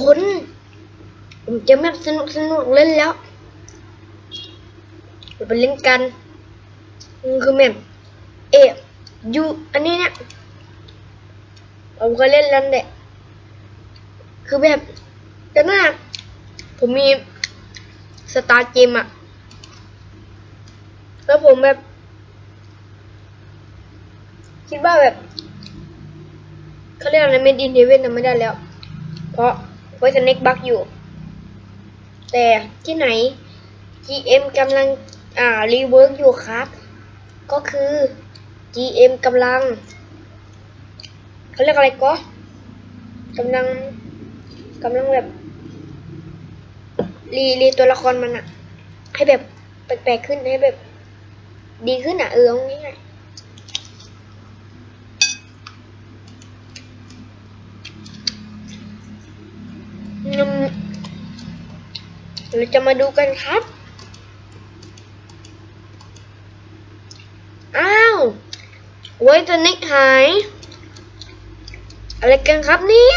คนผมจะแมปสนุกสนุกเล่นแล้วเราไปเล่นกันคือแมปเอยูอันนี้เนี่ยผมเคยเล่นแล้วแหละคือแบบแต่หน้าผมมีสตาร์เกมอะแล้วผมแบบ คิดว่าแบบเขาเรียกอะไรไม่ดินเฮเว่นทำไม่ได้แล้ว เพราะ ไว้สเน็กบักอยู่ แต่ที่ไหน GM กำลังอ่ารีเวิร์กอยู่ครับ ก็คือ GM กำลังเขาเรียกอะไรก็กำลังกำลังแบบรีรีตัวละครมันอะให้แบบแปลกๆขึ้นให้แบบ ดีขึ้นอะเออง่ายๆอืม เราจะมาดูกันครับ อ้าวไว้ตัวนิกหาย อะไรกันครับเนี่ย